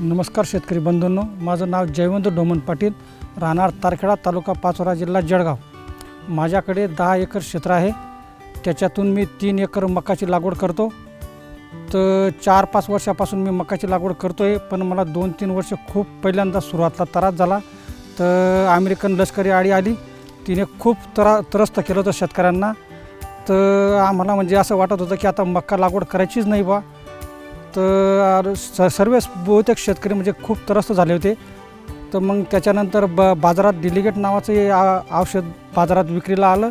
नमस्कार शेतकरी बंधूंनो माझं नाव जयवंत डोमन पाटील राहणार तारखेडा तालुका पाचोरा जिल्हा जळगाव. माझ्याकडे दहा एकर क्षेत्र आहे. त्याच्यातून मी तीन एकर मकाची लागवड करतो. तर चार पाच वर्षापासून मी मकाची लागवड करतो आहे पण मला दोन तीन वर्ष खूप पहिल्यांदा सुरुवातला त्रास झाला. तर अमेरिकन लष्करी आडी आली. तिने खूप त्रा त्रस्त केलं होतं शेतकऱ्यांना. तर आम्हाला म्हणजे असं वाटत होतं की आता मका लागवड करायचीच नाही बा. तर स सर्वच बहुतेक शेतकरी म्हणजे खूप त्रस्त झाले होते. तर मग त्याच्यानंतर ब बाजारात डिलिगेट नावाचं हे आ- औषध बाजारात विक्रीला आलं.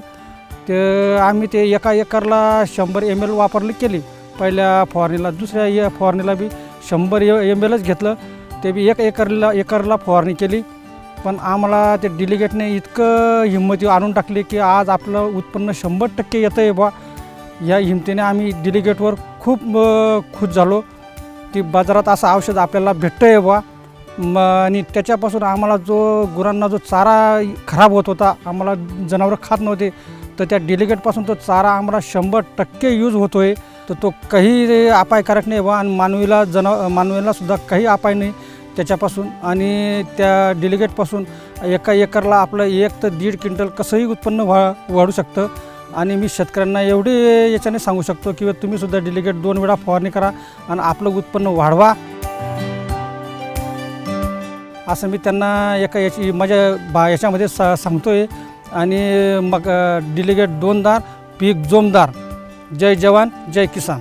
ते आम्ही ते एका एकरला शंभर एम एल वापरली केली. पहिल्या फवारणीला दुसऱ्या या फवारणीला बी शंभर एम एलच घेतलं. ते बी एक एकरला एकरला फवारणी केली. पण आम्हाला ते डिलिगेटने इतकं हिंमती आणून टाकली की आज आपलं उत्पन्न शंभर टक्के येतं आहे बा. या हिमतीने आम्ही डिलिगेटवर खूप अ, खुश झालो. की बाजारात असं औषध आपल्याला भेटतं आहे बा म आणि त्याच्यापासून आम्हाला जो गुरांना जो चारा खराब होत होता आम्हाला जनावरं खात नव्हते तर त्या डिलिगेटपासून तो चारा आम्हाला शंभर टक्के यूज होतो आहे तर तो काही अपायकारक नाही बा आणि मानवीला जना मानवीलासुद्धा काही अपाय नाही त्याच्यापासून. आणि त्या डिलिगेटपासून एका एकरला आपलं एक तर दीड क्विंटल कसंही उत्पन्न वा वाढू शकतं. आणि मी शेतकऱ्यांना एवढे याच्याने सांगू शकतो की तुम्हीसुद्धा डिलिकेट दोन वेळा फवारणी करा आणि आपलं उत्पन्न वाढवा. असं मी त्यांना एका याची माझ्या बा याच्यामध्ये सा सांगतो आहे आणि मग डिलिगेट दोनदार पीक जोमदार. जय जवान जय किसान.